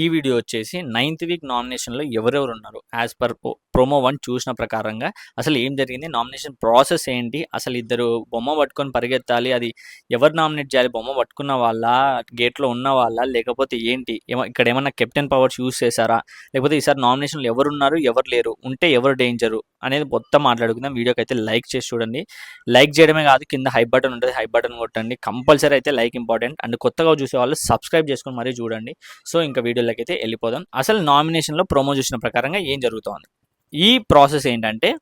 ఈ వీడియో వచ్చేసి ninth week నామినేషన్లో ఎవరెవరు ఉన్నారు? యాజ్ పర్ ప్రోమో వన్ చూసిన ప్రకారంగా అసలు ఏం జరిగింది? నామినేషన్ ప్రాసెస్ ఏంటి? అసలు ఇద్దరు బొమ్మ పట్టుకొని పరిగెత్తాలి. అది ఎవరు నామినేట్ చేయాలి? బొమ్మ పట్టుకున్న వాళ్ళ? గేట్లో ఉన్న వాళ్ళ? లేకపోతే ఏంటి? ఇక్కడ ఏమన్నా కెప్టెన్ పవర్స్ యూస్ చేశారా? లేకపోతే ఈసారి నామినేషన్లో ఎవరున్నారు ఎవరు లేరు? ఉంటే ఎవరు డేంజరు అనేది మొత్తం మాట్లాడుకుందాం. వీడియోకి అయితే లైక్ చేసి చూడండి. లైక్ చేయడమే కాదు కింద హై బటన్ ఉంటుంది. హై బటన్ కొట్టండి. కంపల్సరీ అయితే లైక్ ఇంపార్టెంట్ అండ్ కొత్తగా చూసే వాళ్ళు సబ్స్క్రైబ్ చేసుకొని మరీ చూడండి. సో ఇంకా వీడియోలోకి అయితే వెళ్ళిపోదాం. అసలు నామినేషన్లో ప్రోమో చూసిన ప్రకారంగా ఏం జరుగుతోంది? ఈ ప్రాసెస్ ఏంటంటే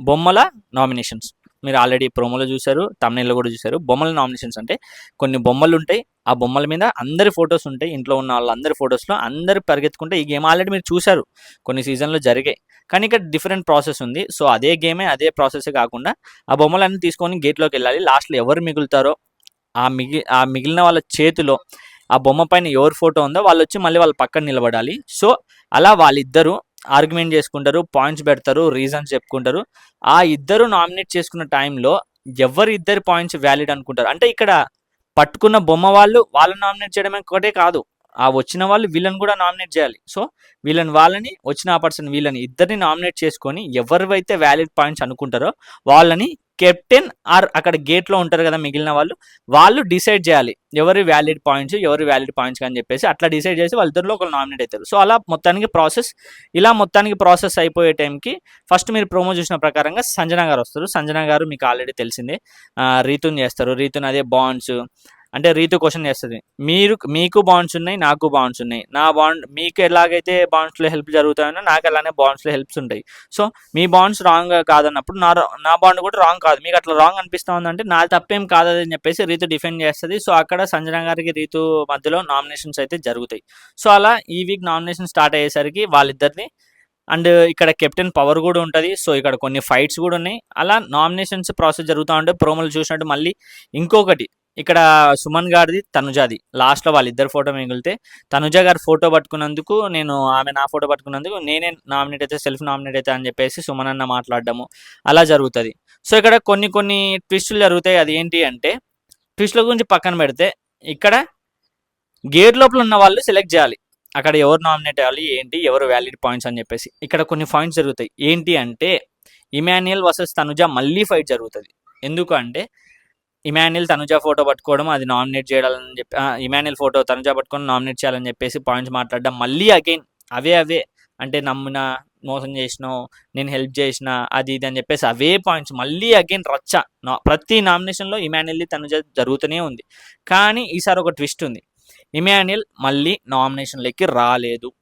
బొమ్మల నామినేషన్స్. మీరు ఆల్రెడీ ప్రోమోలో చూశారు తమిళలో కూడా చూశారు. బొమ్మల నామినేషన్స్ అంటే కొన్ని బొమ్మలు ఉంటాయి. ఆ బొమ్మల మీద అందరి ఫొటోస్ ఉంటాయి. ఇంట్లో ఉన్న వాళ్ళందరి ఫొటోస్లో అందరు పరిగెత్తుకుంటే ఈ గేమ్ ఆల్రెడీ మీరు చూశారు. కొన్ని సీజన్లో జరిగాయి. కానీ ఇక్కడ డిఫరెంట్ ప్రాసెస్ ఉంది. సో అదే గేమే అదే ప్రాసెస్ కాకుండా ఆ బొమ్మలన్నీ తీసుకొని గేట్లోకి వెళ్ళాలి. లాస్ట్లో ఎవరు మిగులుతారో ఆ మిగి ఆ మిగిలిన వాళ్ళ చేతిలో ఆ బొమ్మ పైన ఎవరి ఫోటో ఉందో వాళ్ళు వచ్చి మళ్ళీ వాళ్ళ పక్కన నిలబడాలి. సో అలా వాళ్ళిద్దరూ ఆర్గ్యుమెంట్ చేసుకుంటారు పాయింట్స్ పెడతారు రీజన్స్ చెప్పుకుంటారు. ఆ ఇద్దరు నామినేట్ చేసుకున్న టైంలో ఎవరు ఇద్దరు పాయింట్స్ వ్యాలిడ్ అనుకుంటారు? అంటే ఇక్కడ పట్టుకున్న బొమ్మ వాళ్ళు వాళ్ళని నామినేట్ చేయడమే ఒకటే కాదు. ఆ వచ్చిన వాళ్ళు వీళ్ళని కూడా నామినేట్ చేయాలి. సో వీళ్ళని వాళ్ళని వచ్చిన ఆ పర్సన్ వీళ్ళని ఇద్దరిని నామినేట్ చేసుకొని ఎవరివైతే వ్యాలిడ్ పాయింట్స్ అనుకుంటారో వాళ్ళని కెప్టెన్ ఆర్ అక్కడ గేట్లో ఉంటారు కదా మిగిలిన వాళ్ళు వాళ్ళు డిసైడ్ చేయాలి. ఎవరి వ్యాలిడ్ పాయింట్స్ ఎవరి వ్యాలిడ్ పాయింట్స్ అని చెప్పేసి అట్లా డిసైడ్ చేసి వాళ్ళిద్దరిలో ఒకరు నామినేట్ అవుతారు. సో అలా మొత్తానికి ప్రాసెస్ ఇలా మొత్తానికి ప్రాసెస్ అయిపోయే టైంకి ఫస్ట్ మీరు ప్రోమో చూసిన ప్రకారంగా సంజన గారు వస్తారు. సంజన గారు మీకు ఆల్రెడీ తెలిసిందే. రీతున్ చేస్తారు. రీతున్ అదే బాండ్స్ అంటే రీతు క్వశ్చన్ చేస్తుంది. మీరు మీకు బాండ్స్ ఉన్నాయి నాకు బాండ్స్ ఉన్నాయి. నా బాండ్ మీకు ఎలాగైతే బాండ్స్లో హెల్ప్ జరుగుతాయో నాకు అలానే బాండ్స్లో హెల్ప్స్ ఉంటాయి. సో మీ బాండ్స్ రాంగ్ కాదన్నప్పుడు నా నా బాండ్ కూడా రాంగ్ కాదు. మీకు అట్లా రాంగ్ అనిపిస్తా ఉందంటే నా తప్పేం కాదని చెప్పేసి రీతు డిఫెండ్ చేస్తుంది. సో అక్కడ సంజన గారికి రీతు మధ్యలో నామినేషన్స్ అయితే జరుగుతాయి. సో అలా ఈ వీక్ నామినేషన్ స్టార్ట్ అయ్యేసరికి వాళ్ళిద్దరిని అండ్ ఇక్కడ కెప్టెన్ పవర్ కూడా ఉంటుంది. సో ఇక్కడ కొన్ని ఫైట్స్ కూడా ఉన్నాయి. అలా నామినేషన్స్ ప్రాసెస్ జరుగుతూ ఉంటే ప్రోమోలు చూసినట్టు మళ్ళీ ఇంకొకటి ఇక్కడ సుమన్ గారిది తనుజాది. లాస్ట్లో వాళ్ళిద్దరు ఫోటో మిగిలితే తనుజ గారి ఫోటో పట్టుకున్నందుకు నేను ఆమె నా ఫోటో పట్టుకున్నందుకు నేనే నామినేట్ అయితే సెల్ఫ్ నామినేట్ అయితే అని చెప్పేసి సుమన్ అన్న మాట్లాడడము. అలా జరుగుతుంది. సో ఇక్కడ కొన్ని కొన్ని ట్విస్టులు జరుగుతాయి. అది ఏంటి అంటే ట్విస్టుల గురించి పక్కన పెడితే ఇక్కడ గేట్ లోపల ఉన్న వాళ్ళు సెలెక్ట్ చేయాలి. అక్కడ ఎవరు నామినేట్ అవ్వాలి ఏంటి ఎవరు వ్యాలిడ్ పాయింట్స్ అని చెప్పేసి. ఇక్కడ కొన్ని పాయింట్స్ జరుగుతాయి. ఏంటి అంటే ఇమాన్యుయల్ వర్సెస్ తనుజ మళ్ళీ ఫైట్ జరుగుతుంది. ఎందుకు అంటే ఇమాన్యుల్ తనుజ ఫోటో పట్టుకోవడం అది నామినేట్ చేయాలని చెప్పి ఇమాన్యుల్ ఫోటో తనుజ పట్టుకొని నామినేట్ చేయాలని చెప్పేసి పాయింట్స్ మాట్లాడడం. మళ్ళీ అగైన్ అవే అవే అంటే నమ్మిన మోసం చేసినా నేను హెల్ప్ చేసిన అది ఇది అని చెప్పేసి అవే పాయింట్స్. మళ్ళీ అగైన్ రచ్చ నా- ప్రతి నామినేషన్లో ఇమాన్యుల్ తనుజ జరుగుతూనే ఉంది. కానీ ఈసారి ఒక ట్విస్ట్ ఉంది. ఇమాన్యుల్ మళ్ళీ నామినేషన్లోకి రాలేదు.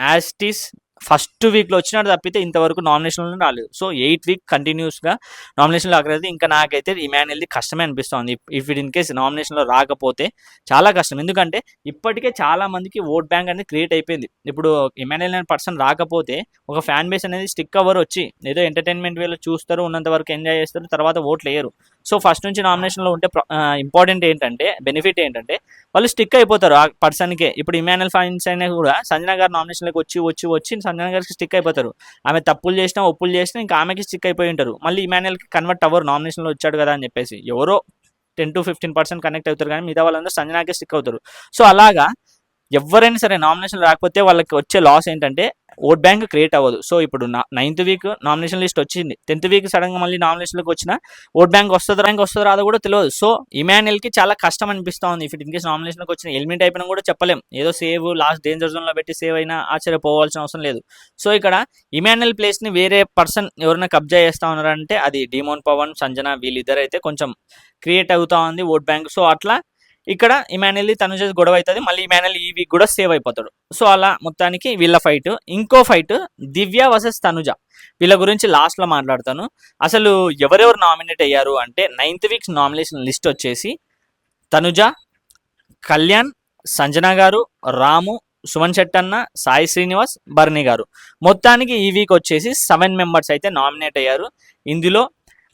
యాజ్ ఇట్ ఈస్ ఫస్ట్ వీక్లో వచ్చినాడు తప్పితే ఇంతవరకు నామినేషన్లో రాలేదు. సో ఎయిట్ వీక్ కంటిన్యూస్గా నామినేషన్లో రాకలేదు ఇంకా నాకైతే ఇమాన్యుయల్ది కష్టమే అనిపిస్తుంది. ఇఫ్ ఇట్ ఇన్ కేస్ నామినేషన్లో రాకపోతే చాలా కష్టం. ఎందుకంటే ఇప్పటికే చాలా మందికి ఓట్ బ్యాంక్ అనేది క్రియేట్ అయిపోయింది. ఇప్పుడు ఇమాన్యుయల్ అనే పర్సన్ రాకపోతే ఒక ఫ్యాన్ బేస్ అనేది స్టిక్ అవర్ వచ్చి. ఏదో ఎంటర్టైన్మెంట్ వేలో చూస్తారు ఉన్నంత వరకు ఎంజాయ్ చేస్తారు తర్వాత ఓట్లు వేయరు సో ఫస్ట్ నుంచి నామినేషన్లో ఉంటే ఇంపార్టెంట్ ఏంటంటే బెనిఫిట్ ఏంటంటే వాళ్ళు స్టిక్ అయిపోతారు ఆ పర్సన్కే ఇప్పుడు ఇమాన్యుయల్ ఫైన్స్ అయినా కూడా సంజన గారు నామినేషన్లోకి వచ్చి వచ్చి వచ్చి సంజన గారికి స్టిక్ అయిపోతారు. ఆమె తప్పులు చేసినా ఒప్పులు చేసినా ఇంకా ఆమెకి స్టిక్ అయిపోయి ఉంటారు. మళ్ళీ ఇమాన్యుయల్కి కన్వర్ట్ అవ్వరు నామినేషన్లో వచ్చాడు కదా అని చెప్పేసి. ఎవరో ten to fifteen percent connect అవుతారు కానీ మిగతా వాళ్ళందరూ సంజనాకే స్టిక్ అవుతారు. సో అలాగా ఎవరైనా సరే నామినేషన్ రాకపోతే వాళ్ళకి వచ్చే లాస్ ఏంటంటే ఓట్ బ్యాంక్ క్రియేట్ అవ్వదు. సో ఇప్పుడు నైన్త్ వీక్ నామినేషన్ లిస్ట్ వచ్చింది. టెన్త్ వీక్ సడన్గా మళ్ళీ నామినేషన్లకు వచ్చిన ఓట్ బ్యాంక్ వస్తుంది ర్యాంక్ వస్తుంది రాదో కూడా తెలియదు సో ఇమాన్యుయల్కి చాలా కష్టం అనిపిస్తూ ఉంది. ఇఫ్ ఇన్ నామినేషన్కి వచ్చిన ఎలిమెంట్ అయిపోయినా కూడా చెప్పలేం. ఏదో సేవ్ లాస్ట్ డేంజర్ జోన్లో పెట్టి సేవ్ అయినా ఆశ్చర్యపోవాల్సిన అవసరం లేదు. సో ఇక్కడ ఇమాన్యుయల్ ప్లేస్ని వేరే పర్సన్ ఎవరైనా కబ్జా చేస్తా ఉన్నారంటే అది డిమోన్ పవన్ సంజన వీళ్ళిద్దరైతే కొంచెం క్రియేట్ అవుతా ఉంది ఓట్ బ్యాంక్. సో అట్లా ఇక్కడ ఇమాన్యుయల్ తనుజ గొడవ అవుతుంది మళ్ళీ ఇమాన్యుయల్ ఈ వీక్ కూడా సేవ్ అయిపోతాడు. సో అలా మొత్తానికి వీళ్ళ ఫైట్. ఇంకో ఫైట్ దివ్య వర్సెస్ తనుజ. వీళ్ళ గురించి లాస్ట్లో మాట్లాడతాను. అసలు ఎవరెవరు నామినేట్ అయ్యారు అంటే నైన్త్ వీక్స్ నామినేషన్ లిస్ట్ వచ్చేసి తనుజ కళ్యాణ్ సంజన గారు రాము సుమన్ శెట్టన్న సాయి శ్రీనివాస్ బర్ని గారు. మొత్తానికి ఈ వీక్ వచ్చేసి సెవెన్ మెంబర్స్ అయితే నామినేట్ అయ్యారు. ఇందులో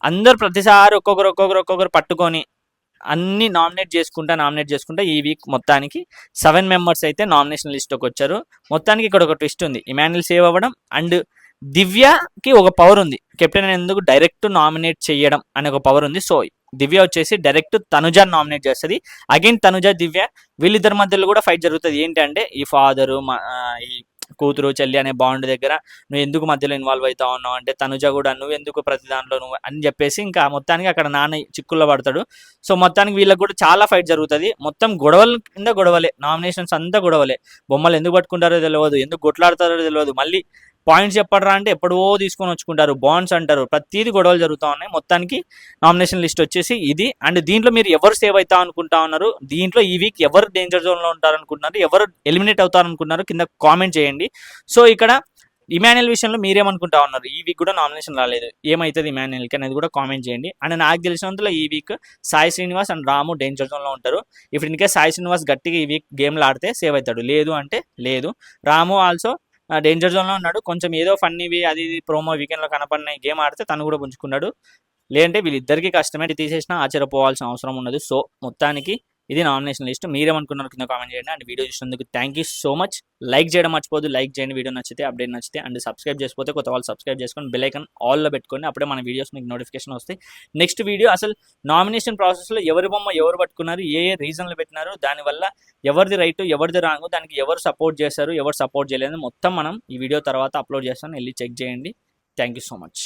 అందరు ప్రతిసారి ఒక్కొక్కరు ఒక్కొక్కరు ఒక్కొక్కరు పట్టుకొని అన్ని నామినేట్ చేసుకుంటా నామినేట్ చేసుకుంటా ఈ వీక్ మొత్తానికి సెవెన్ మెంబర్స్ అయితే నామినేషన్ లిస్ట్లోకి వచ్చారు. మొత్తానికి ఇక్కడ ఒక ట్విస్ట్ ఉంది. ఇమాన్యుల్ సేవ్ అవ్వడం అండ్ దివ్యకి ఒక పవర్ ఉంది. కెప్టెన్ ఎందుకు డైరెక్ట్ నామినేట్ చేయడం అనే ఒక పవర్ ఉంది. సో దివ్య వచ్చేసి డైరెక్ట్ తనుజ నామినేట్ చేస్తుంది. అగైన్ తనుజ దివ్య వీళ్ళిద్దరి మధ్యలో కూడా ఫైట్ జరుగుతుంది. ఏంటంటే ఈ ఫాదరు ఈ కూతురు చెల్లి అనే బాండ్ దగ్గర నువ్వు ఎందుకు మధ్యలో ఇన్వాల్వ్ అవుతా ఉన్నావు? అంటే తనుజ కూడా నువ్వు ఎందుకు ప్రతి దాంట్లో నువ్వు అని చెప్పేసి ఇంకా మొత్తానికి అక్కడ నాన్న చిక్కుల్లో పడతాడు. సో మొత్తానికి వీళ్ళకి కూడా చాలా ఫైట్ జరుగుతుంది. మొత్తం గొడవల కింద గొడవలే. నామినేషన్స్ అంతా గొడవలే. బొమ్మలు ఎందుకు పట్టుకుంటారో తెలియదు ఎందుకు కొట్లాడతారో తెలియదు మళ్ళీ పాయింట్స్ చెప్పడరా అంటే ఎప్పుడో తీసుకొని వచ్చుకుంటారు. బాండ్స్ అంటారు. ప్రతిదీ గొడవలు జరుగుతూ ఉన్నాయి. మొత్తానికి నామినేషన్ లిస్ట్ వచ్చేసి ఇది. అండ్ దీంట్లో మీరు ఎవరు సేవ్ అవుతా అనుకుంటా ఉన్నారు? దీంట్లో ఈ వీక్ ఎవరు డేంజర్ జోన్లో ఉంటారు అనుకుంటున్నారు ఎవరు ఎలిమినేట్ అవుతారు అనుకుంటున్నారు కింద కామెంట్ చేయండి. సో ఇక్కడ ఇమాన్యుల్ విషయంలో మీరేమనుకుంటా ఉన్నారు? ఈ వీక్ కూడా నామినేషన్ రాలేదు. ఏమవుతుంది ఇమాన్యుల్కి అనేది కూడా కామెంట్ చేయండి. అండ్ నాకు తెలిసినంతలో ఈ week Sai Srinivas and Ramu danger జోన్లో ఉంటారు. ఇప్పుడు ఇన్కే సాయి శ్రీనివాస్ గట్టిగా ఈ వీక్ గేమ్లో ఆడితే సేవ్ అవుతాడు. లేదు అంటే లేదు. రాము ఆల్సో డేంజర్ జోన్లో ఉన్నాడు. కొంచెం ఏదో ఫన్నీవి అది ప్రోమో వీకెండ్లో కనపడిన గేమ్ ఆడితే తను కూడా పుంజుకున్నాడు. లేదంటే వీళ్ళిద్దరికీ కష్టమే తీసేసినా ఆశ్చర్యపోవాల్సిన అవసరం ఉండదు సో మొత్తానికి ఇది నామినేషన్ లిస్ట్ మీరేమనుకున్నారు కింద కామెంట్ చేయండి. అండ్ వీడియో చూసినందుకు thank you so much like చేయడం మర్చిపోదు లైక్ చేయండి. వీడియో నచ్చితే అప్డేట్ నచ్చితే అండ్ సబ్స్క్రైబ్ చేసిపోతే కొత్త వాళ్ళు సబ్స్క్రైబ్ చేసుకొని బెలైకన్ ఆల్లో పెట్టుకొని అప్పుడే మన వీడియోస్ మీకు నోటిఫికేషన్ వస్తాయి. నెక్స్ట్ వీడియో అసలు నామినేషన్ ప్రాసెస్లో ఎవరి బొమ్మ ఎవరు పట్టుకున్నారు? ఏ ఏ రీజన్లు పెట్టినారు? దానివల్ల ఎవరిది రైట్ ఎవరిది రాంగ్ దానికి ఎవరు సపోర్ట్ చేశారు? ఎవరు సపోర్ట్ చేయలేదు? మొత్తం మనం ఈ వీడియో తర్వాత అప్లోడ్ చేస్తాను. వెళ్ళి చెక్ చేయండి. Thank you so much